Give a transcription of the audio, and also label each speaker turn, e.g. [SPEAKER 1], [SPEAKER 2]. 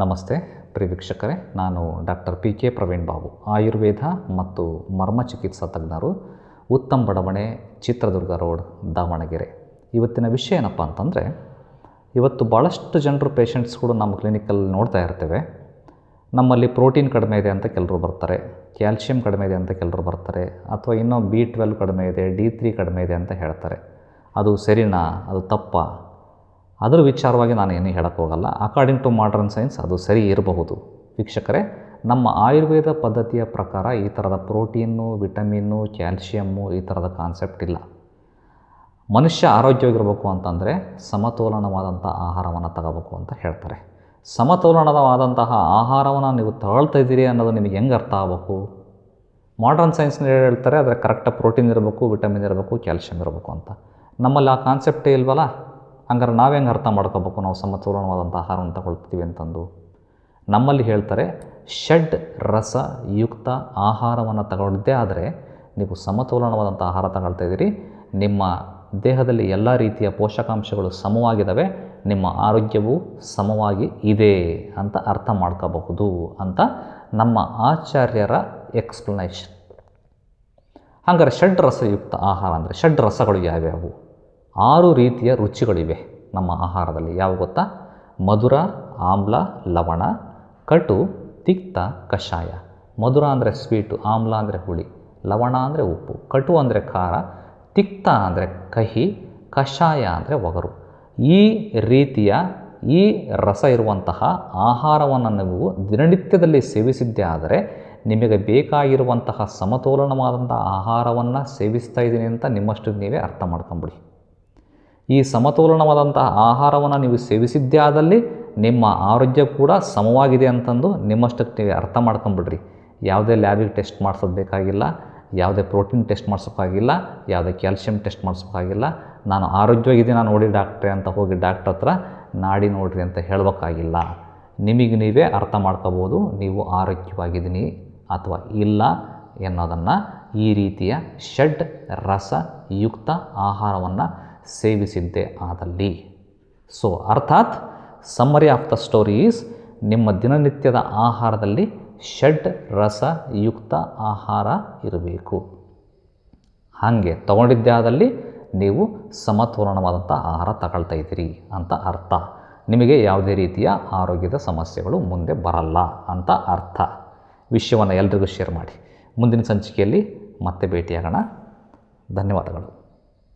[SPEAKER 1] ನಮಸ್ತೆ ಪ್ರಿವೀಕ್ಷಕರೇ ನಾನು doctor P K Praveen Babu. Ayurveda ಮತ್ತು ಮರ್ಮ ಚಿಕಿತ್ಸಾ ತಜ್ಞರು ಉತ್ತಮ ಬಡಾವಣೆ, ಚಿತ್ರದುರ್ಗ ರೋಡ್, ದಾವಣಗೆರೆ. ಇವತ್ತಿನ ವಿಷಯ ಏನಪ್ಪ ಅಂತಂದರೆ, ಇವತ್ತು ಭಾಳಷ್ಟು ಜನರು ಪೇಷಂಟ್ಸ್ಗಳು ನಮ್ಮ ಕ್ಲಿನಿಕಲ್ಲಿ ನೋಡ್ತಾ ಇರ್ತೇವೆ. ನಮ್ಮಲ್ಲಿ ಪ್ರೋಟೀನ್ ಕಡಿಮೆ ಇದೆ ಅಂತ ಕೆಲವರು ಬರ್ತಾರೆ ಕ್ಯಾಲ್ಶಿಯಂ ಕಡಿಮೆ ಇದೆ ಅಂತ ಕೆಲವರು ಬರ್ತಾರೆ, ಅಥವಾ ಇನ್ನೂ ಬಿ ಟ್ವೆಲ್ ಕಡಿಮೆ ಇದೆ ಡಿ ತ್ರೀ ಕಡಿಮೆ ಇದೆ ಅಂತ ಹೇಳ್ತಾರೆ. ಅದು ಸರಿನಾ? ಅದು ತಪ್ಪಾ? ಅದರ ವಿಚಾರವಾಗಿ ನಾನು ಏನು ಹೇಳಕ್ಕೆ ಹೋಗಲ್ಲ. ಅಕಾರ್ಡಿಂಗ್ ಟು ಮಾಡರ್ನ್ ಸೈನ್ಸ್ ಅದು ಸರಿ ಇರಬಹುದು. ವೀಕ್ಷಕರೇ, ನಮ್ಮ ಆಯುರ್ವೇದ ಪದ್ಧತಿಯ ಪ್ರಕಾರ ಈ ಥರದ ಪ್ರೋಟೀನು ವಿಟಮಿನ್ನು ಕ್ಯಾಲ್ಶಿಯಮ್ಮು ಈ ಥರದ ಕಾನ್ಸೆಪ್ಟ್ ಇಲ್ಲ. ಮನುಷ್ಯ ಆರೋಗ್ಯವಾಗಿರಬೇಕು ಅಂತಂದರೆ ಸಮತೋಲನವಾದಂಥ ಆಹಾರವನ್ನು ತಗೋಬೇಕು ಅಂತ ಹೇಳ್ತಾರೆ. ಸಮತೋಲನವಾದಂತಹ ಆಹಾರವನ್ನು ನೀವು ತಗೊಳ್ತಾ ಇದ್ದೀರಿ ಅನ್ನೋದು ನಿಮಗೆ ಹೆಂಗೆ ಅರ್ಥ ಆಗಬೇಕು? ಮಾಡರ್ನ್ ಸೈನ್ಸ್ನ ಹೇಳ್ತಾರೆ ಅದರ ಕರೆಕ್ಟಾಗಿ ಪ್ರೋಟೀನ್ ಇರಬೇಕು ವಿಟಮಿನ್ ಇರಬೇಕು ಕ್ಯಾಲ್ಶಿಯಂ ಇರಬೇಕು ಅಂತ. ನಮ್ಮಲ್ಲಿ ಆ ಕಾನ್ಸೆಪ್ಟೇ ಇಲ್ವಲ್ಲ? ಹಂಗಾರೆ ನಾವೇ ಹೆಂಗೆ ಅರ್ಥ ಮಾಡ್ಕೋಬೇಕು? ನಾವು ಸಮತೋಲನವಾದಂಥ ಆಹಾರವನ್ನು ತಗೊಳ್ತೀವಿ ಅಂತಂದು. ನಮ್ಮಲ್ಲಿ ಹೇಳ್ತಾರೆ, ಷಡ್ ರಸ ಯುಕ್ತ ಆಹಾರವನ್ನು ತಗೊಳ್ಳದೇ ಆದರೆ ನೀವು ಸಮತೋಲನವಾದಂಥ ಆಹಾರ ತಗೊಳ್ತಾ ಇದ್ದೀರಿ. ನಿಮ್ಮ ದೇಹದಲ್ಲಿ ಎಲ್ಲ ರೀತಿಯ ಪೋಷಕಾಂಶಗಳು ಸಮವಾಗಿದ್ದಾವೆ, ನಿಮ್ಮ ಆರೋಗ್ಯವು ಸಮವಾಗಿ ಇದೆ ಅಂತ ಅರ್ಥ ಮಾಡ್ಕೋಬಹುದು ಅಂತ ನಮ್ಮ ಆಚಾರ್ಯರ ಎಕ್ಸ್ಪ್ಲನೇಷನ್ ಹಂಗಾರೆ ಷಡ್ ರಸಯುಕ್ತ ಆಹಾರ ಅಂದರೆ ಷಡ್ ರಸಗಳು ಯಾವ್ಯಾವು? ಆರು ರೀತಿಯ ರುಚಿಗಳಿವೆ ನಮ್ಮ ಆಹಾರದಲ್ಲಿ. ಯಾವ ಗೊತ್ತಾ? ಮಧುರ, ಆಮ್ಲ, ಲವಣ, ಕಟು, ತಿಕ್ತ, ಕಷಾಯ. ಮಧುರ ಅಂದರೆ ಸ್ವೀಟು, ಆಮ್ಲ ಅಂದರೆ ಹುಳಿ, ಲವಣ ಅಂದರೆ ಉಪ್ಪು, ಕಟು ಅಂದರೆ ಖಾರ, ತಿಕ್ತ ಅಂದರೆ ಕಹಿ, ಕಷಾಯ ಅಂದರೆ ಒಗರು. ಈ ರೀತಿಯ ಈ ರಸ ಇರುವಂತಹ ಆಹಾರವನ್ನು ನೀವು ದಿನನಿತ್ಯದಲ್ಲಿ ಸೇವಿಸಿದ್ದೇ ಆದರೆ ನಿಮಗೆ ಬೇಕಾಗಿರುವಂತಹ ಸಮತೋಲನವಾದಂಥ ಆಹಾರವನ್ನು ಸೇವಿಸ್ತಾ ಇದ್ದೀನಿ ಅಂತ ನಿಮ್ಮಷ್ಟು ನೀವೇ ಅರ್ಥ ಮಾಡ್ಕೊಂಬಿಡಿ. ಈ ಸಮತೋಲನವಾದಂತಹ ಆಹಾರವನ್ನು ನೀವು ಸೇವಿಸಿದ್ದೇ ಆದಲ್ಲಿ ನಿಮ್ಮ ಆರೋಗ್ಯ ಕೂಡ ಸಮವಾಗಿದೆ ಅಂತಂದು ನಿಮ್ಮಷ್ಟಕ್ಕೆ ನೀವು ಅರ್ಥ ಮಾಡ್ಕೊಂಬಿಡ್ರಿ. ಯಾವುದೇ ಲ್ಯಾಬಿಗೆ ಟೆಸ್ಟ್ ಮಾಡಿಸೋದು ಬೇಕಾಗಿಲ್ಲ, ಯಾವುದೇ ಪ್ರೋಟೀನ್ ಟೆಸ್ಟ್ ಮಾಡಿಸೋಕ್ಕಾಗಿಲ್ಲ, ಯಾವುದೇ ಕ್ಯಾಲ್ಸಿಯಂ ಟೆಸ್ಟ್ ಮಾಡಿಸೋಕ್ಕಾಗಿಲ್ಲ. ನಾನು ಆರೋಗ್ಯವಾಗಿದ್ದೀನಿ ನೋಡಿ ಡಾಕ್ಟ್ರೆ ಅಂತ ಹೋಗಿ ಡಾಕ್ಟ್ರ್ ಹತ್ರ ನಾಡಿ ನೋಡ್ರಿ ಅಂತ ಹೇಳಬೇಕಾಗಿಲ್ಲ. ನಿಮಗೆ ನೀವೇ ಅರ್ಥ ಮಾಡ್ಕೋಬೋದು, ನೀವು ಆರೋಗ್ಯವಾಗಿದ್ದೀನಿ ಅಥವಾ ಇಲ್ಲ ಎನ್ನೋದನ್ನು ಈ ರೀತಿಯ ಷಡ್ ರಸಯುಕ್ತ ಆಹಾರವನ್ನು ಸೇವಿಸಿದ್ದೇ ಆದಲ್ಲಿ. ಸೊ ಅರ್ಥಾತ್ summary of the story is ನಿಮ್ಮ ದಿನನಿತ್ಯದ ಆಹಾರದಲ್ಲಿ ಷಡ್ ರಸಯುಕ್ತ ಆಹಾರ ಇರಬೇಕು. ಹಾಗೆ, ತಗೊಂಡಿದ್ದೇ ಆದಲ್ಲಿ ನೀವು ಸಮತೋಲನವಾದಂಥ ಆಹಾರ ತಗೊಳ್ತಾ ಇದ್ದೀರಿ ಅಂತ ಅರ್ಥ. ನಿಮಗೆ ಯಾವುದೇ ರೀತಿಯ ಆರೋಗ್ಯದ ಸಮಸ್ಯೆಗಳು ಮುಂದೆ ಬರಲ್ಲ ಅಂತ ಅರ್ಥ. ವಿಷಯವನ್ನು ಎಲ್ರಿಗೂ ಶೇರ್ ಮಾಡಿ. ಮುಂದಿನ ಸಂಚಿಕೆಯಲ್ಲಿ ಮತ್ತೆ ಭೇಟಿಯಾಗೋಣ. ಧನ್ಯವಾದಗಳು.